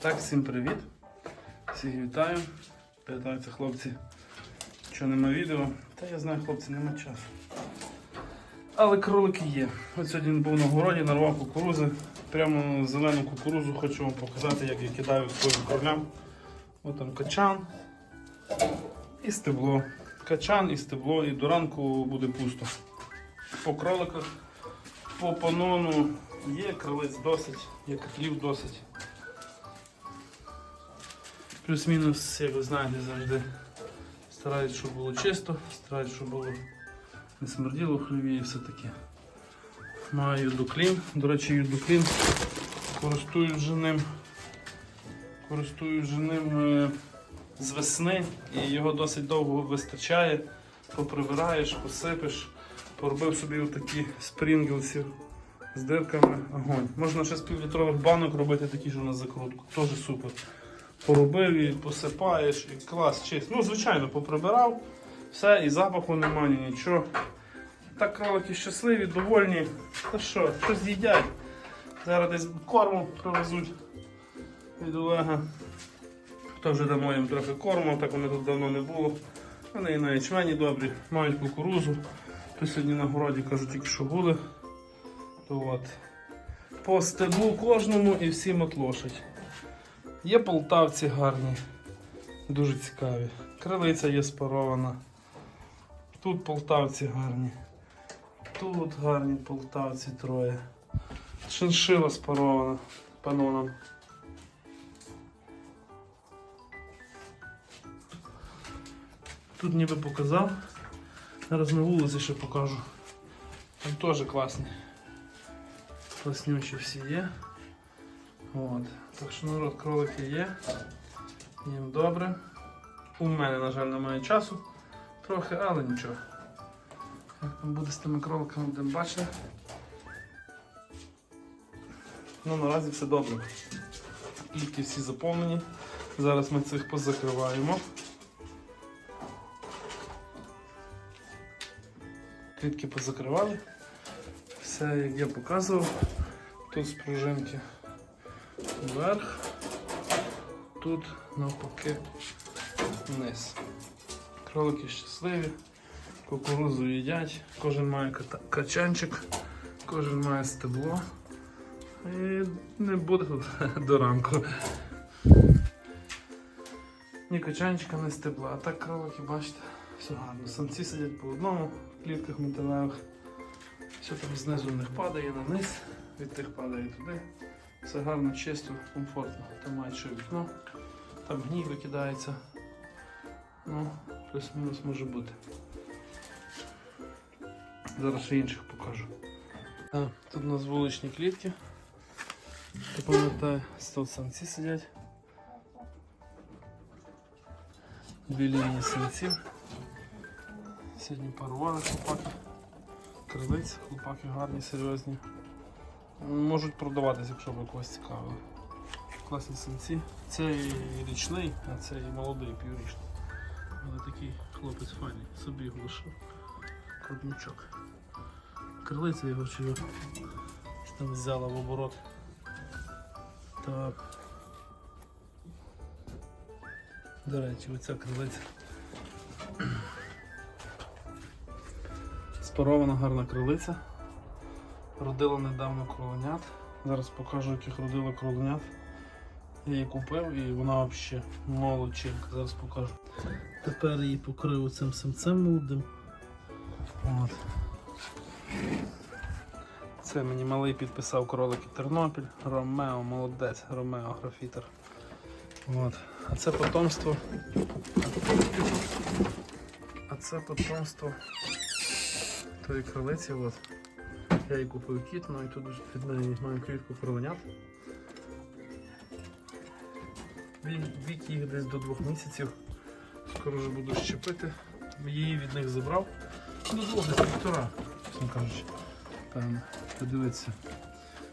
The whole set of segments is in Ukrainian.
Так, всім привіт. Всіх вітаю. Питаються хлопці, що нема відео. Та я знаю, хлопці, нема часу. Але кролики є. От сьогодні був на городі, нарвав кукурузи. Прямо зелену кукурузу хочу вам показати, як я кидаю своїм кролям. От там качан і стебло. Качан і стебло, і до ранку буде пусто. По кроликах, по панону є крилиць досить, є котлів досить. Плюс-мінус, як ви знаєте, завжди стараюсь, щоб було чисто, стараюсь, щоб було не смерділо в хліві і все таке. Маю юдоклін. До речі, юдоклін користуюсь вже ним. Користуюсь вже ним е, з весни і його досить довго вистачає. Поприбираєш, посипеш, поробив собі отакі спрінглсів з дирками. Огонь. Можна ще з півлітрових банок робити такі ж на закрутку. Теж супер. Поробив і посипаєш, і клас чист. Ну, звичайно, поприбирав, все, і запаху немає, нічого. Так кролики щасливі, довольні. Та що, щось їдять. Зараз десь корму привезуть від Олега. Хто вже дамо їм трохи корму, так вони тут давно не було. Вони і на ячмені добрі, мають кукурузу. То сьогодні на городі кажуть, тільки що були. То от. По стеблу кожному і всім от лошадь. Є полтавці гарні, дуже цікаві. Крилиця є спарована. Тут полтавці гарні. Тут гарні полтавці троє. Шиншила спарована паноном. Тут ніби показав. Зараз на вулиці ще покажу. Там теж класні. Класнючі всі є. От. Так що народ кролики є. Їм добре. У мене, на жаль, немає часу трохи, але нічого. Як там буде з тими кроликами, будемо бачити. Ну, наразі все добре. Клітки всі заповнені. Зараз ми цих позакриваємо. Клітки позакривали. Все, як я показував. Тут спружинки вверх, тут навпаки вниз. Кролики щасливі, кукурузу їдять, кожен має качанчик, кожен має стебло. І не буде до ранку. Ні качанчика, ні стебла. А так кролики, бачите, все гарно. Самці сидять по одному в клітках металевих. Все там знизу в них падає на низ, від тих падає туди. Все гарно, чисто, комфортно. Там мають вікно, там гній викидається. Ну, плюс-мінус може бути. Зараз ще інших покажу. А, тут у нас вуличні клітки. Хто пам'ятає, тут самці сидять. Дві лінії самців. Сьогодні парували хлопаки. Крилиць, хлопаки гарні, серйозні. Можуть продаватися, якщо ви когось цікавило. Класні самці. Це річний, а це молодий піврічний. Але такий хлопець файний, собі його лишив. Крупничок. Крилиця його чи його там взяла в оборот. Так. До речі, оця крилиця. Спарована гарна крилиця. Родила недавно кроленят. Зараз покажу, яких родила кроленят. Я її купив і вона взагалі молодчинка. Зараз покажу. Тепер її покрив цим самцем молодим. От. Це мені малий підписав кролики Тернопіль. Ромео, молодець, Ромео графітер. От. А це потомство. А це потомство тої кролиці. От. Я її купив кіт, ну і тут від неї маю клітку кроленят. Вік їх десь до двох місяців. Скоро вже буду щепити. Її від них забрав. До двох десь півтора, чесно кажучи. Певно. Подивіться.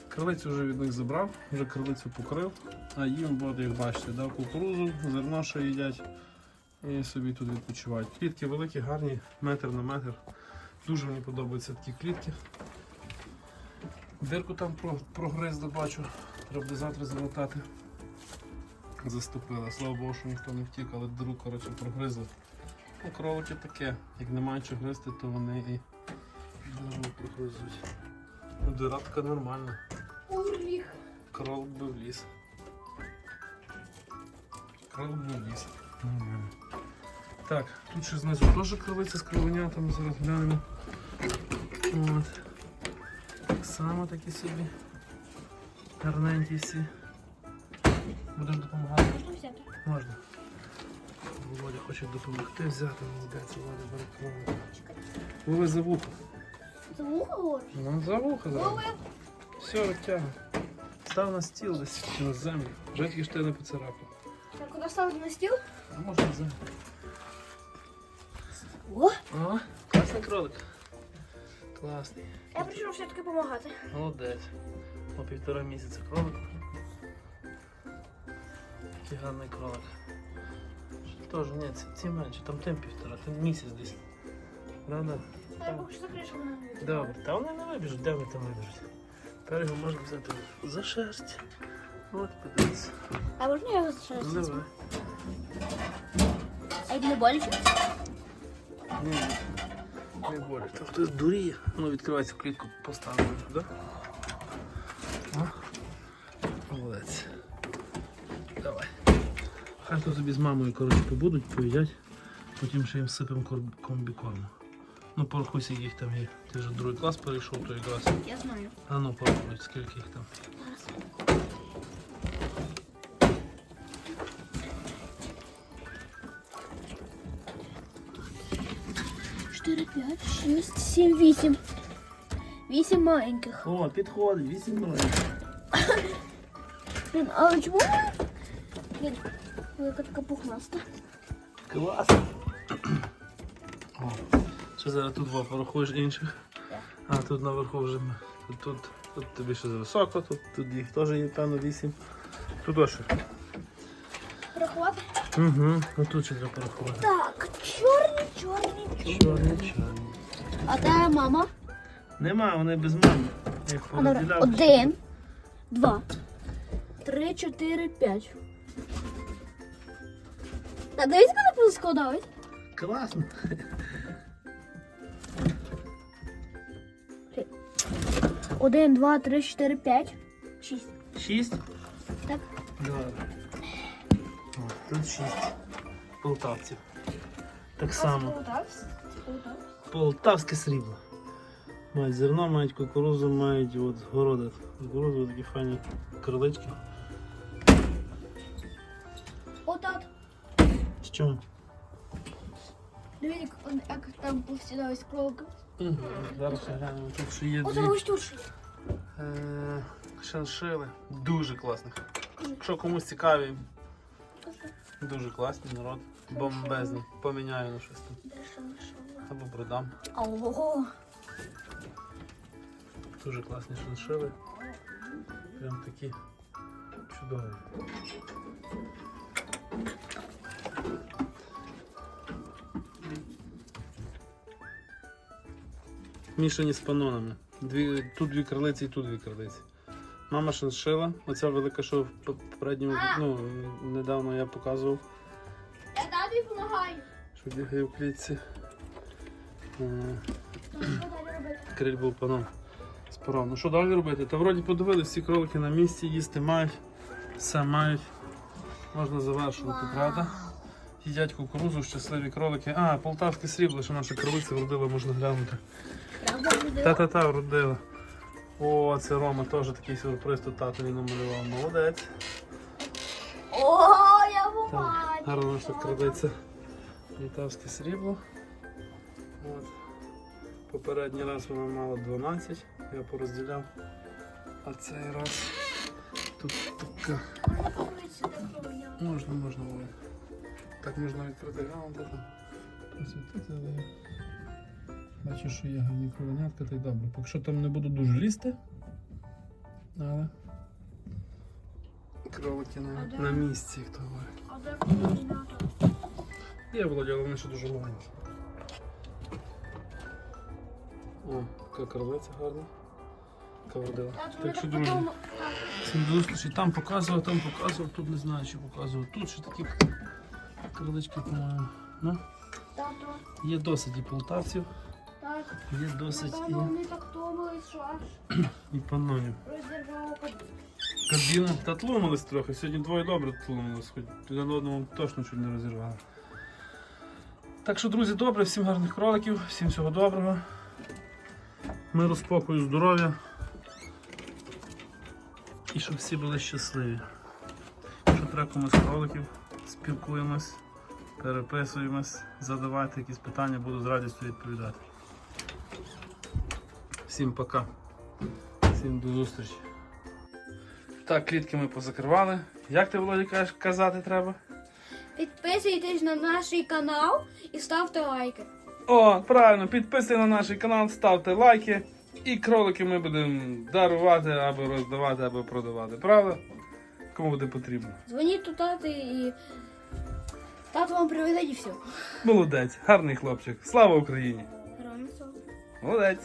Крилицю вже від них забрав, вже крилицю покрив, а їм, от, як бачите, дав кукурузу, зерно ще їдять і собі тут відпочивають. Клітки великі, гарні, метр на метр. Дуже мені подобаються такі клітки. Дирку там про- прогризли, бачу, треба буде завтра залатати. заступила. Слава Богу, що ніхто не втік, але диру, коротше, прогризли. Ну, кролики таке. Як немає що гризти, то вони і диру прогризуть. Ну, дира така нормальна. Уріх. Кролик би в ліс. Кролик би в ліс. Нормально. Так, тут ще знизу теж кролиця з кровенятами, зараз глянемо. От. Так само такі собі. Гарненькі всі. Будеш допомагати? Можна взяти? Можна. Володя хоче допомогти взяти, молодець, Володя бере. Лови за вухо. За вухо говориш? Ну, за вухо зараз. Ловив. Все, розтягуй. Став на стіл десь чи на землю. Вже тільки ж тебе не поцарапав. Так, куди ставити на стіл? А можна на землю. О, О, класний кролик. Класний. я прийшов все-таки допомагати. Молодець. По півтора місяця кролик. Такий гарний кролик. Тож, ні, ці, ці менші, там тим півтора, тим місяць десь. Да-да. А я поки що закрию, щоб вона не відкривала. Добре, та вони не вибіжуть, де вони там вибіжуть? Тепер його можна взяти за шерсть. От, подивіться. А можна я його ще Ну, давай. А як не боляче? Ні, не болить. Там хтось дуріє. Ну, відкривається клітку, поставимо туди. Молодець. Давай. Хай тут собі з мамою коротше, побудуть, поїдять, потім ще їм всипемо комбікорму. Ну, порахуй, скільки їх там є. Ти вже другий клас перейшов, то якраз. Я знаю. А ну, порахуй, скільки їх там. Чотири, п'ять, шість, сім, вісім. Вісім маленьких. О, підходить, 8 років. Блін, а чому? Блін, велика така пухнаста. Клас. О, ще зараз тут два порахуєш інших. А тут наверху вже ми- тут, тут, тут тобі ще високо, тут, тут їх теж є певно 8. Тут ось. Рахувати? Угу, ну тут ще треба порахувати. Так, чорні, чорні, чорні. Чорні, чорні. А де мама? Нема, вони без мами. Я їх А, добре. порозділяв. Один, два, три, чотири, п'ять. Та дивись, мене поскладають. Класно. Один, два, три, чотири, п'ять, шість. Шість? Так. Добре. О, тут шість полтавців. Так само. Полтавське срібло. Мають зерно, мають кукурузу, мають от, з города. Кукурузу такі файні крилички. О, тат. З чого? Дивись, як, там повсідали. Угу. Зараз глянемо. Тут ще є дві ось тут. ще. е- шиншили. Дуже класних. Якщо комусь цікаві, дуже класний народ. Бомбезний. Поміняю на щось там. Або продам. Ого. Дуже класні шиншили. Прям такі чудові. Мішані з панонами. Дві, тут дві крилиці і тут дві крилиці. Мама шиншила, оця велика, що в попередньому, ну, недавно я показував, Тобі допомагаю. що бігає в клітці. Е? Криль був паном з пором. Ну що далі робити? Та вроді подивились, всі кролики на місці, їсти мають, все мають. Можна завершувати, правда? Їдять кукурузу, щасливі кролики. А, полтавське срібло, що наша кролиця вродила, можна глянути. Та-та-та, вродила. О, це Рома теж такий сюрприз тут татові намалював. Молодець. О, я Гарно наша кролиця. Полтавське срібло. От. Попередній раз вона мала 12, я порозділяв. А цей раз тут така. Можна, можна буде. Так можна відкрити глянути там. Бачу, що є гарні кровенятка, так добре. Поки що там не буду дуже лізти. Але кролики на, на місці, як то говорить. Є Володя, але вони ще дуже маленькі. О, яка кролиця гарна. кролика вродила. Так що, друзі, всім до зустрічі. Там показував, там показував, тут не знаю, що показував. Тут ще такі кролички, по-моєму. Ну, є досить і полтавців, так. є досить і, Напевно, вони так томились, що аж і панонів. Кабіну та тлумились трохи. Сьогодні двоє добре тлумились, хоч один одному точно чуть не розірвали. Так що, друзі, добре, всім гарних кроликів, всім всього доброго. Миру, спокою, здоров'я. І щоб всі були щасливі. Якщо треба комусь кроликів, спілкуємось, переписуємось, задавайте якісь питання, буду з радістю відповідати. Всім пока. Всім до зустрічі. Так, клітки ми позакривали. Як ти, кажеш, казати треба? Підписуйтесь на наш канал і ставте лайки. О, правильно, підписуйте на наш канал, ставте лайки. І кролики ми будемо дарувати або роздавати, або продавати. Правда? Кому буде потрібно. Дзвоніть до тати і тато вам привезе і все. Молодець, гарний хлопчик. Слава Україні! Героям слава. Молодець.